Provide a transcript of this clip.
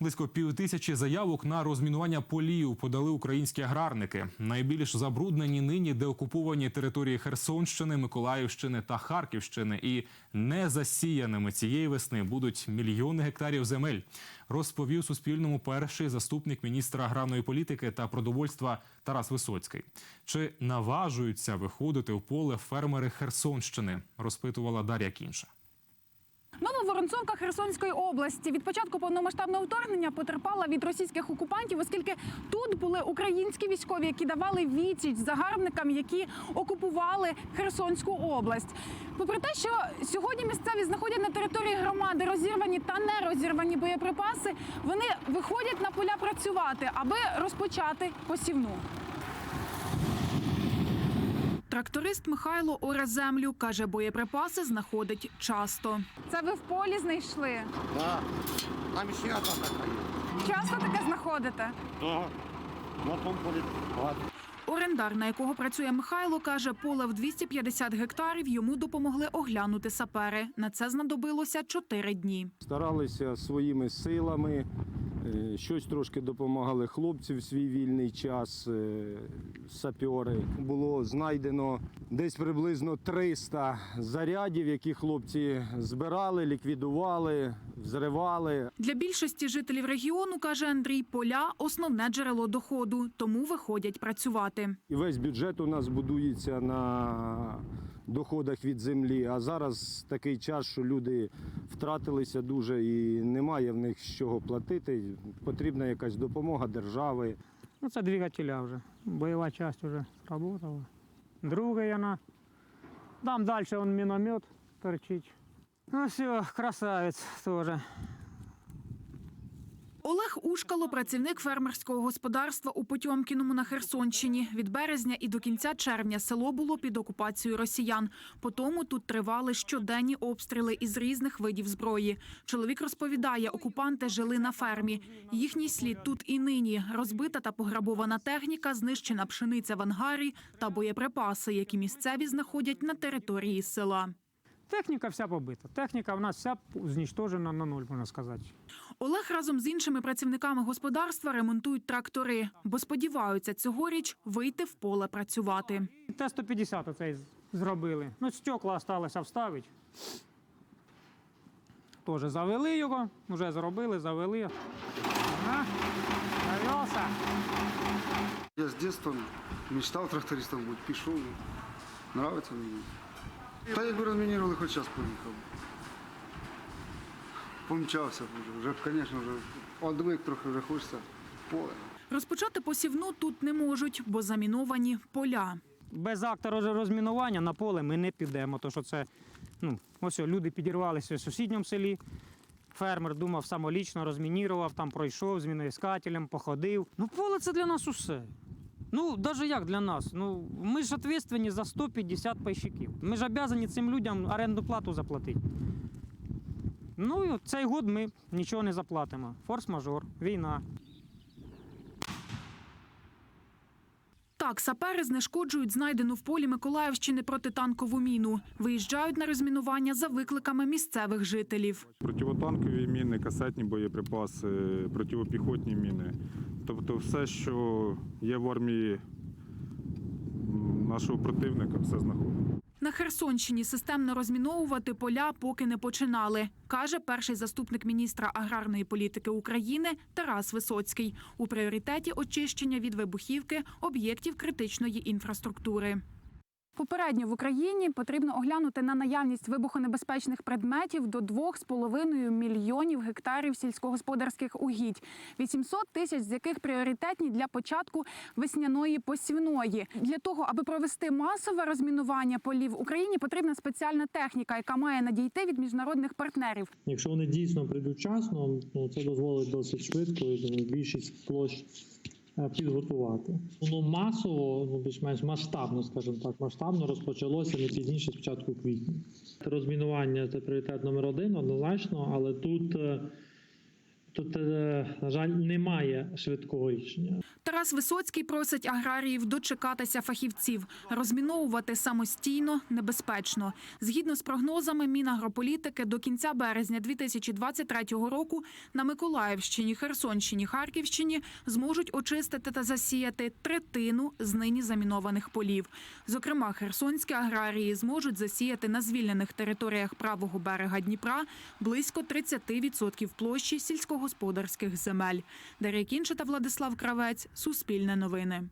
Близько півтисячі заявок на розмінування полів подали українські аграрники. Найбільш забруднені нині деокуповані території Херсонщини, Миколаївщини та Харківщини. І не засіяними цієї весни будуть мільйони гектарів земель. Розповів Суспільному перший заступник міністра аграрної політики та продовольства Тарас Висоцький. Чи наважуються виходити в поле фермери Херсонщини? Розпитувала Дар'я Кінша. Нововоронцовка Херсонської області від початку повномасштабного вторгнення потерпала від російських окупантів, оскільки тут були українські військові, які давали відсіч загарбникам, які окупували Херсонську область. Попри те, що сьогодні місцеві знаходять на території громади розірвані та не розірвані боєприпаси, вони виходять на поля працювати, аби розпочати посівну. Тракторист Михайло оре землю каже, боєприпаси знаходить часто. Це ви в полі знайшли? Да. Там ще одна така є. Часто таке знаходите? Да. На тому полі багато. Орендар, на якого працює Михайло, каже, поле в 250 гектарів йому допомогли оглянути сапери. На це знадобилося 4 дні. Старалися своїми силами, щось трошки допомагали хлопці в свій вільний час, е, сапьори. Було знайдено десь приблизно 300 зарядів, які хлопці збирали, ліквідували, взривали. Для більшості жителів регіону, каже Андрій, поля основне джерело доходу, тому виходять працювати. І весь бюджет у нас будується на доходах від землі. А зараз такий час, що люди втратилися дуже і немає в них з чого платити. Потрібна якась допомога держави. Ну, це двигателя вже. Бойова частина вже сработала. Друга вона. Там далі он міномет торчить. Ну все, красавець теж. Олег Ушкало, працівник фермерського господарства у Потьомкіному на Херсонщині. Від березня і до кінця червня село було під окупацією росіян. По тому тут тривали щоденні обстріли із різних видів зброї. Чоловік розповідає, окупанти жили на фермі. Їхній слід тут і нині. Розбита та пограбована техніка, знищена пшениця в ангарі та боєприпаси, які місцеві знаходять на території села. Техніка вся побита. Техніка в нас вся знищена на нуль, можна сказати. Олег разом з іншими працівниками господарства ремонтують трактори, бо сподіваються цьогоріч вийти в поле працювати. Т-150 оцей зробили. Ну, стекла залишилося вставити. Теж завели його, вже зробили, завели. Ага, завелся. Я с детства мечтал трактористом быть, пішов. Нравится мені. Та якби розмінірували, хоч час поїхав. Помчався б вже, вже, звісно, вже одвик трохи вже хочеться в поле. Розпочати посівну тут не можуть, бо заміновані поля. Без акта розмінування на поле ми не підемо, тому що це ну, ось о, люди підірвалися в сусідньому селі. Фермер думав, самолічно розмінірував, там пройшов з міноіскателем, походив. Ну, поле це для нас усе. Ну, навіть як для нас. Ну, ми ж відповідальні за 150 пайщиків. Ми ж обязані цим людям оренду плату заплатити. Ну, цей год ми нічого не заплатимо. Форс-мажор, війна. Так, сапери знешкоджують знайдену в полі Миколаївщини протитанкову міну. Виїжджають на розмінування за викликами місцевих жителів. Противотанкові міни, касетні боєприпаси, противопіхотні міни. Тобто все, що є в армії нашого противника, все знаходимо. На Херсонщині системно розміновувати поля поки не починали, каже перший заступник міністра аграрної політики України Тарас Висоцький. У пріоритеті очищення від вибухівки об'єктів критичної інфраструктури. Попередньо в Україні потрібно оглянути на наявність вибухонебезпечних предметів до 2,5 мільйонів гектарів сільськогосподарських угідь, 800 тисяч з яких пріоритетні для початку весняної посівної. Для того, аби провести масове розмінування полів Україні, потрібна спеціальна техніка, яка має надійти від міжнародних партнерів. Якщо вони дійсно прийдуть вчасно, ну це дозволить досить швидко і більшість площ підготувати. Воно масово, ну більш-менш масштабно, скажімо так, масштабно розпочалося не пізніше спочатку квітня. Розмінування це пріоритет номер один, однозначно, але тут е, тут, е, на жаль, немає швидкого рішення. Тарас Висоцький просить аграріїв дочекатися фахівців. Розміновувати самостійно небезпечно. Згідно з прогнозами Мінагрополітики, до кінця березня 2023 року на Миколаївщині, Херсонщині, Харківщині зможуть очистити та засіяти третину з нині замінованих полів. Зокрема, херсонські аграрії зможуть засіяти на звільнених територіях правого берега Дніпра близько 30% площі сільськогосподарських земель. Дар'я Кінча та Владислав Кравець. Суспільне новини.